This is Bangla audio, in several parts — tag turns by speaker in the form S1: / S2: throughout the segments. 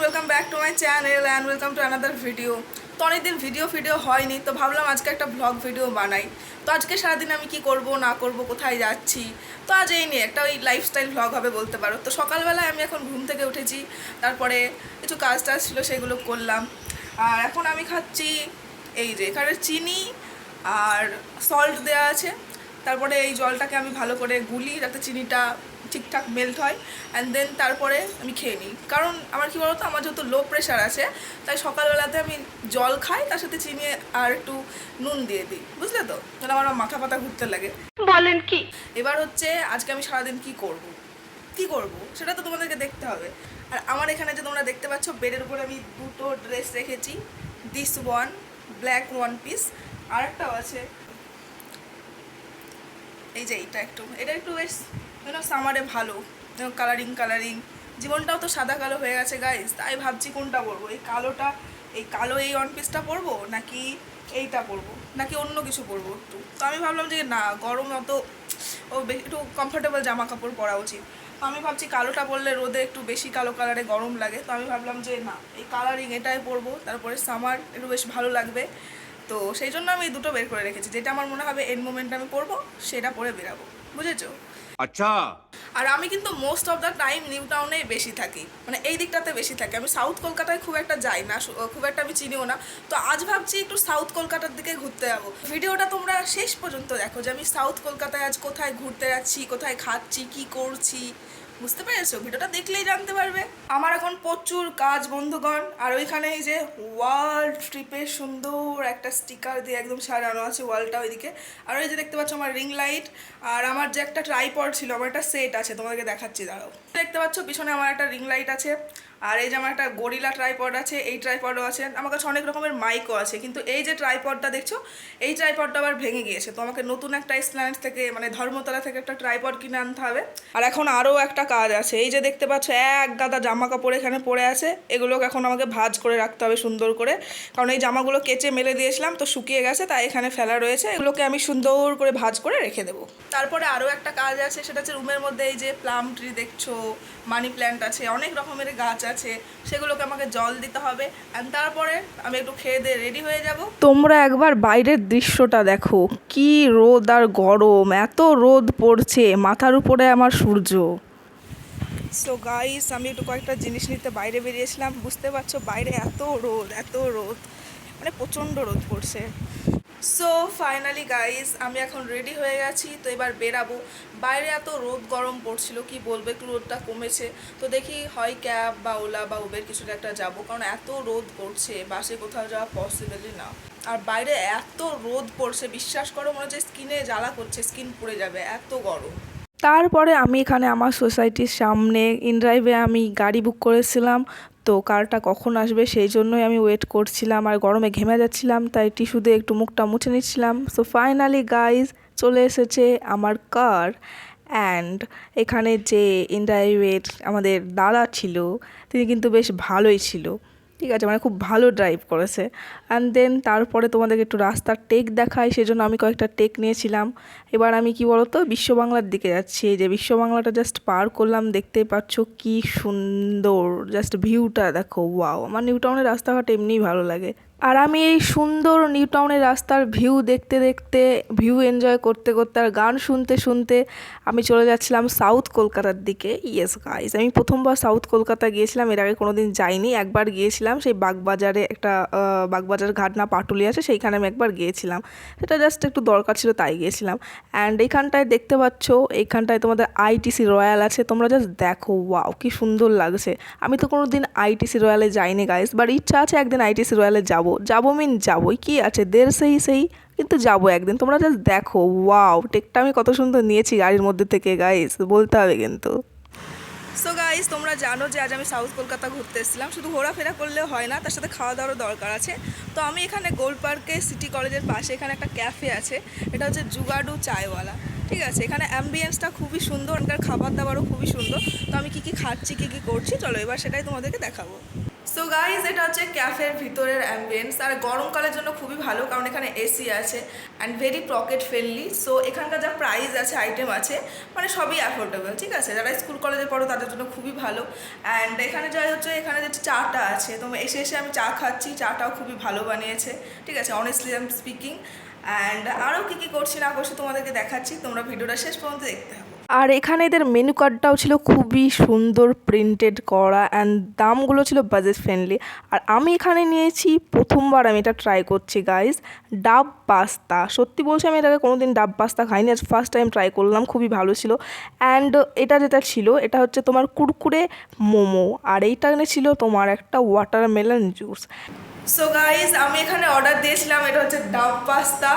S1: Welcome back to my channel and welcome to another video তো অনেকদিন ভিডিও ভিডিও হয়নি, তো ভাবলাম আজকে একটা ব্লগ ভিডিও বানাই। তো আজকে সারাদিন আমি কি করব, না করব, কোথায় যাচ্ছি? তো আজ এই নিয়ে একটা ওই লাইফস্টাইল ভ্লগ হবে বলতে পারো। তো সকালবেলায় আমি এখন ঘুম থেকে উঠেছি, তারপরে কিছু কাজ টাজ ছিল সেগুলো করলাম। আর এখন আমি খাচ্ছি এই যে এখানে চিনি আর সল্ট দেওয়া আছে। তারপরে এই জলটাকে আমি ভালো করে গুলি, যাতে চিনিটা ঠিকঠাক মেল্ট হয় অ্যান্ড দেন তারপরে আমি খেয়ে নিই। কারণ আমার কী বলতো আমার যেহেতু লো প্রেশার আছে তাই সকালবেলাতে আমি জল খাই তার সাথে চিনি আর একটু নুন দিয়ে দিই। বুঝলে তো? তাহলে আমার মাথা পাতা ঘুরতে লাগে।
S2: বলেন কি?
S1: এবার হচ্ছে আজকে আমি সারাদিন কি করব? কি করব? সেটা তো তোমাদেরকে দেখতে হবে। আর আমার এখানে যে তোমরা দেখতে পাচ্ছ বেডের উপর আমি দুটো ড্রেস রেখেছি। This one black one piece আর একটাও আছে। এই যে এইটা একটু এটা একটু বেশ যেন সামারে ভালো। কালারিং কালারিং জীবনটাও তো সাদা কালো হয়ে গেছে গাইজ তাই ভাবছি কোনটা পরবো? এই কালোটা, এই কালো এই ওয়ান পিসটা পরবো, নাকি এইটা পরবো? নাকি অন্য কিছু পরবো একটু? তো আমি ভাবলাম যে, না, গরম অত, ও একটু কমফোর্টেবল জামা কাপড় পরা উচিত। তো আমি ভাবছি কালোটা পরলে রোদে একটু বেশি কালো কালারে গরম লাগে। তো আমি ভাবলাম যে, না, এই কালারিং এটাই পরবো। তারপরে সামার একটু বেশ ভালো লাগবে। তো সেই জন্য আমি দুটো বের করে রেখেছি। যেটা আমার মনে হবে এন্ড মোমেন্ট আমি পরবো, সেটা পরে বেরাবো। বুঝেছ?
S3: আচ্ছা।
S1: আর আমি কিন্তু most of the time new টাউনেই বেশি থাকি। মানে এই দিকটাতে বেশি থাকি। আমি সাউথ কলকাতায় খুব একটা যাই না খুব একটা আমি চিনিও না। তো আজ ভাবছি একটু সাউথ কলকাতার দিকে ঘুরতে যাব। ভিডিওটা তোমরা শেষ পর্যন্ত দেখো যে আমি সাউথ কলকাতায় আজ কোথায় ঘুরতে যাচ্ছি কোথায় খাচ্ছি কি করছি। বুঝতে পেরেছ? ভিডিওটা দেখলেই জানতে পারবে। আমার এখন প্রচুর কাজ, বন্ধুগণ। আর ওইখানে এই যে ওয়ার্ল্ড ট্রিপের সুন্দর একটা স্টিকার দিয়ে একদম সাজানো আছে ওয়ালটা ওইদিকে। আর ওই যে দেখতে পাচ্ছ আমার রিং লাইট। আর আমার যে একটা ট্রাইপড ছিল, আমার একটা সেট আছে, তোমাদেরকে দেখাচ্ছি, দাঁড়াও। দেখতে পাচ্ছ, পিছনে আমার একটা রিং লাইট আছে, আর এই যে আমার একটা গরিলা ট্রাইপড আছে, এই ট্রাইপডও আছে, আমার কাছে অনেক রকমের মাইকও আছে, কিন্তু এই যে ট্রাইপডটা দেখছ, এই ট্রাইপডটা আবার ভেঙে গিয়েছে। তো আমাকে নতুন একটা স্ল্যান্ড থেকে মানে ধর্মতলা থেকে একটা ট্রাইপড কিনে আনতে হবে। আর এখন আরও একটা কাজ আছে, এই যে দেখতে পাচ্ছ, এক গাদা জামা কাপড় এখানে পড়ে আছে, এগুলোকে এখন আমাকে ভাজ করে রাখতে হবে সুন্দর করে। কারণ এই জামাগুলো কেচে মেলে দিয়েছিলাম, তো শুকিয়ে গেছে, তাই এখানে ফেলা রয়েছে, এগুলোকে আমি সুন্দর করে ভাজ করে রেখে দেবো। তারপরে আরও একটা কাজ আছে, সেটা হচ্ছে রুমের মধ্যে এই যে প্লাম ট্রি দেখছ মানি প্ল্যান্ট আছে অনেক রকমের গাছ আছে সেগুলোকে আমাকে জল দিতে হবে। অ্যান্ড তারপরে আমি একটু খেয়ে দিয়ে রেডি হয়ে যাব।
S2: তোমরা একবার বাইরের দৃশ্যটা দেখো কি রোদ আর গরম এত রোদ পড়ছে মাথার উপরে আমার সূর্য।
S1: সো গাইস আমি একটু কয়েকটা জিনিস নিতে বাইরে বেরিয়েছিলাম বুঝতে পারছ? বাইরে এত রোদ এত রোদ মানে প্রচণ্ড রোদ পড়ছে। সো ফাইনালি গাইস আমি এখন রেডি হয়ে গেছি। তো এবার বেরাবো। বাইরে এত রোদ, গরম পড়ছিল, কি বলব? একটু রোদটা কমেছে। তো দেখি হয় ক্যাব বা ওলা বা উবের কিছুটা একটা যাব। কারণ এত রোদ পড়ছে, বাসে কোথাও যাওয়া পসিবলই না। আর বাইরে এত রোদ পড়ছে, বিশ্বাস করো, মনে হচ্ছে স্কিনে জ্বালা করছে স্কিন পুড়ে যাবে, এত গরম।
S2: তারপরে আমি এখানে আমার সোসাইটির সামনে ইনড্রাইভে আমি গাড়ি বুক করেছিলাম। তো কারটা কখন আসবে সেই জন্যই আমি ওয়েট করছিলাম আর গরমে ঘেমে যাচ্ছিলাম, তাই টিস্যু দিয়ে একটু মুখটা মুছে নিচ্ছিলাম। সো ফাইনালি গাইজ চলে এসেছে আমার কার অ্যান্ড এখানে যে ইনড্রাইভের আমাদের দাদা ছিল, তিনি কিন্তু বেশ ভালোই ছিল। ঠিক আছে মানে খুব ভালো ড্রাইভ করেছে। অ্যান্ড দেন তারপরে তোমাদেরকে একটু রাস্তার টেক দেখায় সেজন্য আমি কয়েকটা টেক নিয়েছিলাম। এবার আমি কি বলতো, বিশ্ব বাংলার দিকে যাচ্ছি। এই যে বিশ্ব বাংলাটা জাস্ট পার করলাম দেখতে পাচ্ছ কি সুন্দর জাস্ট ভিউটা দেখো ওয়াও আমার নিউ টাউনের রাস্তাঘাট এমনিই ভালো লাগে। আর আমি এই সুন্দর নিউ টাউনের রাস্তার ভিউ দেখতে দেখতে, ভিউ এনজয় করতে করতে আর গান শুনতে শুনতে আমি চলে যাচ্ছিলাম সাউথ কলকাতার দিকে। ইয়েস গাইস আমি প্রথমবার সাউথ কলকাতা গিয়েছিলাম, এর আগে কোনো দিন যাইনি। একবার গিয়েছিলাম সেই বাগবাজারে একটা বাগবাজার ঘাট না পাটুলি আছে, সেইখানে আমি একবার গিয়েছিলাম। সেটা জাস্ট একটু দরকার ছিল, তাই গিয়েছিলাম। অ্যান্ড এইখানটায় দেখতে পাচ্ছ, এইখানটায় তোমাদের আইটিসি রয়্যাল আছে, তোমরা জাস্ট দেখো ওয়াও কি সুন্দর লাগছে। আমি তো কোনো দিন আইটিসি রয়্যালে যাইনি গাইস বাট ইচ্ছা আছে একদিন আইটিসি রয়্যালে যাব। যাব মিন যাবোই, কি আছে? দের সেই সেই, কিন্তু যাব একদিন। তোমরা জাস্ট দেখো ওয়াও টেকটা আমি কত সুন্দর নিয়েছি গাড়ির মধ্যে থেকে গাইস বলতে হবে কিন্তু।
S1: সো গাইস তোমরা জানো যে আজ আমি সাউথ কলকাতা ঘুরতে এসেছিলাম। শুধু ঘোরাফেরা করলে হয় না, তার সাথে খাওয়া দাওয়ারও দরকার আছে। তো আমি এখানে গোল্ড পার্কে সিটি কলেজের পাশে এখানে একটা ক্যাফে আছে। এটা হচ্ছে জুগাডু চায়ওয়ালা ঠিক আছে? এখানে অ্যাম্বিয়েন্সটা খুবই সুন্দর এখানকার খাবার দাবারও খুবই সুন্দর। তো আমি কী কী খাচ্ছি, কী কী করছি, চলো এবার সেটাই তোমাদেরকে দেখাবো। সো গাইজ এটা হচ্ছে ক্যাফের ভিতরের অ্যাম্বিয়েন্স আর গরমকালের জন্য খুবই ভালো, কারণ এখানে এসি আছে and very pocket friendly so এখানকার যা প্রাইস আছে আইটেম আছে মানে সবই অ্যাফোর্ডেবল ঠিক আছে? যারা স্কুল কলেজে পড়ো, তাদের জন্য খুবই ভালো। অ্যান্ড এখানে যা হচ্ছে, এখানে যে চাটা আছে, তো এসে এসে আমি চা খাচ্ছি, চাটাও খুবই ভালো বানিয়েছে, ঠিক আছে? Honestly I am speaking and আরও কী কী করছি না করছি তোমাদেরকে দেখাচ্ছি, তোমরা ভিডিওটা শেষ পর্যন্ত দেখতে হবে
S2: আর এখানে এদের মেনু কার্ডটাও ছিল খুবই সুন্দর প্রিন্টেড করা অ্যান্ড দামগুলো ছিল বাজেট ফ্রেন্ডলি আর আমি এখানে নিয়েছি, প্রথমবার আমি এটা ট্রাই করছি গাইস ডাব পাস্তা। সত্যি বলছি আমি এটাকে কোনোদিন ডাব পাস্তা খাইনি, আজ ফার্স্ট টাইম ট্রাই করলাম, খুবই ভালো ছিল। অ্যান্ড এটা যেটা ছিল, এটা হচ্ছে তোমার কুরকুরে মোমো। আর এইটা ছিল তোমার একটা ওয়াটারমেলন জুস
S1: সো গাইজ আমি এখানে অর্ডার দিয়েছিলাম, এটা হচ্ছে ডাব পাস্তা।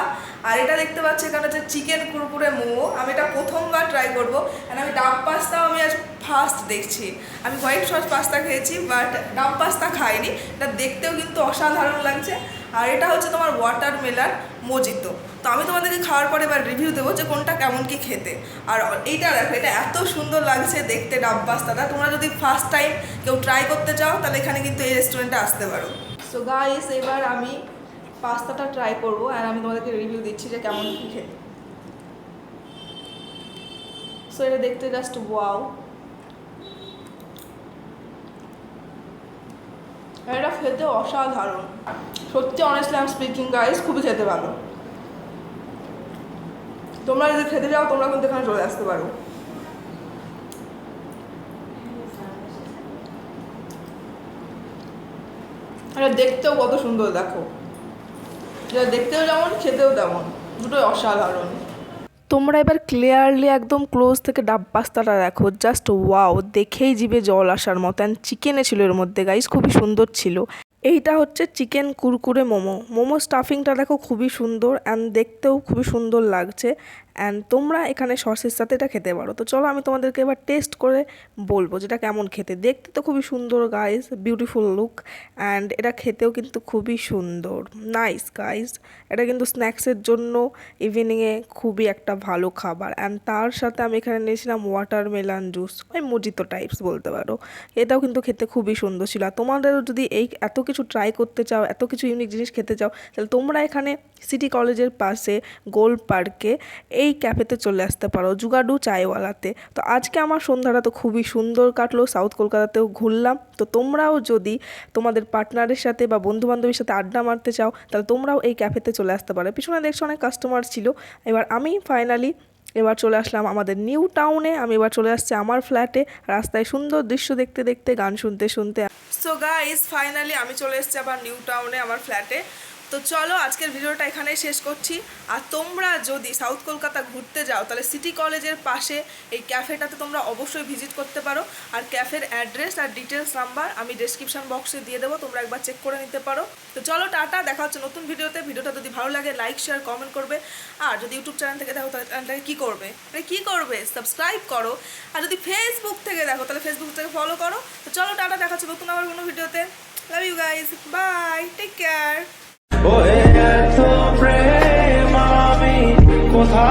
S1: আর এটা দেখতে পাচ্ছি, এখানে হচ্ছে চিকেন কুরকুরে মোমো। আমি এটা প্রথমবার ট্রাই করব আর আমি ডাব পাস্তাও আমি আজ ফার্স্ট দেখছি। আমি হোয়াইট সস পাস্তা খেয়েছি বাট ডাব পাস্তা খাইনি। এটা দেখতেও কিন্তু অসাধারণ লাগছে। আর এটা হচ্ছে তোমার ওয়াটার মেলার মজিতো। তো আমি তোমাদেরকে খাওয়ার পরে এবার রিভিউ দেবো যে কোনটা কেমন কি খেতে। আর এইটা দেখো, এটা এত সুন্দর লাগছে দেখতে ডাব পাস্তাটা। তোমরা যদি ফার্স্ট টাইম কেউ ট্রাই করতে চাও, তাহলে এখানে কিন্তু এই রেস্টুরেন্টে আসতে পারো। সো গাইস এবার আমি পাস্তাটা ট্রাই করব আর আমি তোমাদেরকে রিভিউ দিচ্ছি যে কেমন কী খেতে। সো এটা দেখতে জাস্ট ওয়াও এটা খেতে অসাধারণ। সত্যি অনেস্টলি আম স্পিকিং গাইস খুবই খেতে ভালো। তোমরা যদি খেতে যাও তোমরা কিন্তু এখানে চলে আসতে পারো। এটা দেখতেও কত সুন্দর, দেখো। দেখতেও যেমন, খেতেও তেমন। দুটোই অসাধারণ।
S2: তোমরা এবার ক্লিয়ারলি একদম ক্লোজ থেকে ডাব পাস্তাটা দেখো জাস্ট ওয়াও দেখেই জিভে জল আসার মতো। অ্যান্ড চিকেনে ছিল এর মধ্যে গাইস খুবই সুন্দর ছিল। এইটা হচ্ছে চিকেন কুরকুরে মোমো। মোমো স্টাফিংটা দেখো খুবই সুন্দর অ্যান্ড দেখতেও খুবই সুন্দর লাগছে। অ্যান্ড তোমরা এখানে সসের সাথে এটা খেতে পারো। তো চলো আমি তোমাদেরকে এবার টেস্ট করে বলব যেটা কেমন খেতে। দেখতে তো খুবই সুন্দর গাইস বিউটিফুল লুক অ্যান্ড এটা খেতেও কিন্তু খুবই সুন্দর। নাইস গাইস এটা কিন্তু স্ন্যাক্সের জন্য ইভিনিংয়ে খুবই একটা ভালো খাবার। অ্যান্ড তার সাথে আমি এখানে নিয়েছিলাম ওয়াটারমেলন জুস ওই মজিতো টাইপস বলতে পারো। এটাও কিন্তু খেতে খুবই সুন্দর ছিল। আর তোমাদেরও যদি এই এত কিছু ট্রাই করতে চাও, এত কিছু ইউনিক জিনিস খেতে চাও, তাহলে তোমরা এখানে সিটি কলেজের পাশে গোল পার্কে এই ক্যাফেতে চলে আসতে পারো জুগাডু চায়ওয়ালাতে। তো আজকে আমার সন্ধ্যাটা তো খুবই সুন্দর কাটলো সাউথ কলকাতাতেও ঘুরলাম। তো তোমরাও যদি তোমাদের পার্টনারের সাথে বা বন্ধু বান্ধবীর সাথে আড্ডা মারতে চাও, তাহলে তোমরাও এই ক্যাফেতে চলে আসতে পারো। পিছনে দেখছ অনেক কাস্টমার ছিল। এবার আমি ফাইনালি এবার চলে আসলাম আমাদের নিউ টাউনে আমি এবার চলে আসছি আমার ফ্ল্যাটে রাস্তায় সুন্দর দৃশ্য দেখতে দেখতে, গান শুনতে শুনতে।
S1: সো গাইস ফাইনালি আমি চলে এসেছি আবার নিউ টাউনে আমার ফ্ল্যাটে তো চলো আজকের ভিডিওটা এখানেই শেষ করছি। আর তোমরা যদি সাউথ কলকাতা ঘুরতে যাও, তাহলে সিটি কলেজের পাশে এই ক্যাফেটাতে তোমরা অবশ্যই ভিজিট করতে পারো। আর ক্যাফের অ্যাড্রেস আর ডিটেলস নাম্বার আমি ডেসক্রিপশন বক্সে দিয়ে দেবো, তোমরা একবার চেক করে নিতে পারো। তো চলো টাটা, দেখা হচ্ছে নতুন ভিডিওতে। ভিডিওটা যদি ভালো লাগে লাইক শেয়ার কমেন্ট করবে। আর যদি ইউটিউব চ্যানেল থেকে দেখো, তাহলে চ্যানেলটাকে কী করবে? মানে কী করবে? সাবস্ক্রাইব করো। আর যদি ফেসবুক থেকে দেখো, তাহলে ফেসবুক থেকে ফলো করো। তো চলো টাটা, দেখা হচ্ছে নতুন আবার কোনো ভিডিওতে। Love you guys bye take care
S3: ওহে এত প্রেম আমি কোথা